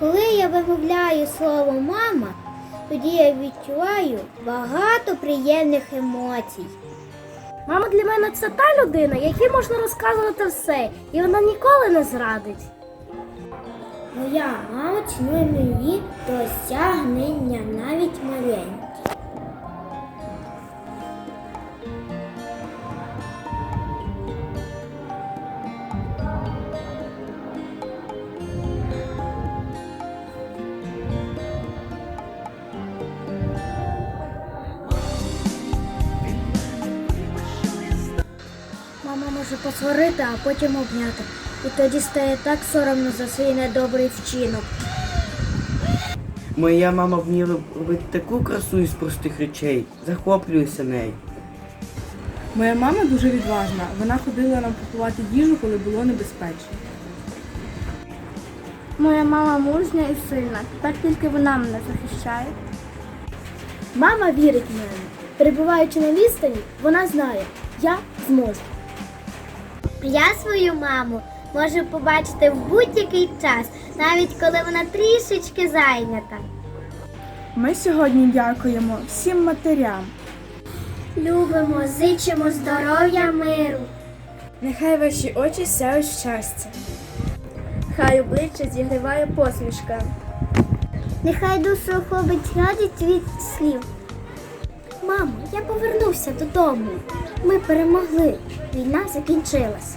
Коли я вимовляю слово мама, тоді я відчуваю багато приємних емоцій. Мама для мене це та людина, якій можна розказувати все, і вона ніколи не зрадить. Моя мама цінує мої досягнення навіть може посварити, а потім обняти. І тоді стає так соромно за свій недобрий вчинок. Моя мама вміла робити таку красу із простих речей. Захоплююся нею. Моя мама дуже відважна. Вона ходила нам купувати їжу, коли було небезпечно. Моя мама мужня і сильна. Тепер тільки вона мене захищає. Мама вірить в мене. Перебуваючи на відстані, вона знає, я зможу. Я свою маму можу побачити в будь-який час, навіть коли вона трішечки зайнята. Ми сьогодні дякуємо всім матерям. Любимо, зичимо здоров'я, миру. Нехай ваші очі сяють щастя. Хай обличчя зігріває посмішка. Нехай душу охопить радість від слів. Мамо, я повернувся додому. Ми перемогли. Війна закінчилась.